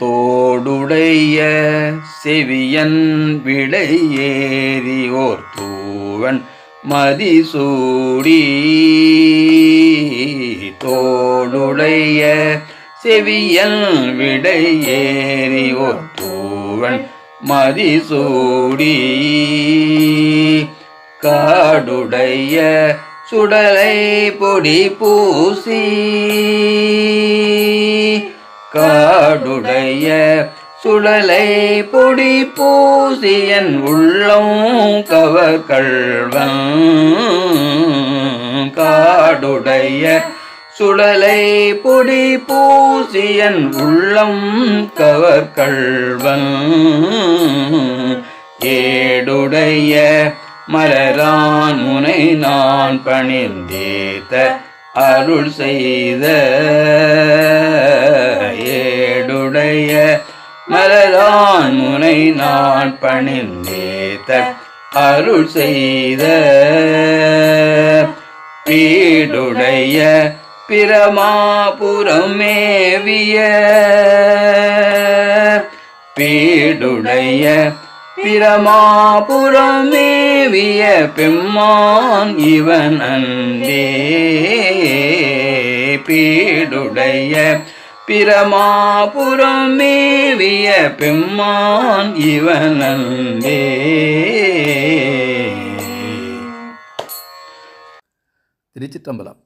தோடுடைய செவியன் விடையேறி ஓர் தூவன் மதிசூடி. தோடுடைய செவியன் விடையேறி ஓர் தூவன் மதிசூடி. காடுடைய சுடலை பொடி பூசி. கா காடுடைய சுழலை பொடி பூசியன் உள்ளம் கவர் கள்வன் காடுடைய சுழலை பொடி பூசியன் உள்ளம் கவர் கள்வன் ஏடுடைய மலரான் முனை நான் பணிந்தேத்த அருள் செய்த மலரான் முனை நான் பணிந்தேத்த அருள் செய்த பீடுடைய பிரமாபுரமேவிய பீடுடைய பிரமாபுரமேவிய பெம்மான் இவன் அந்தே பீடுடைய பிரமாபுரம் மேவிய பெம்மான் இவன் அன்பே திருச்சிற்றம்பலம்.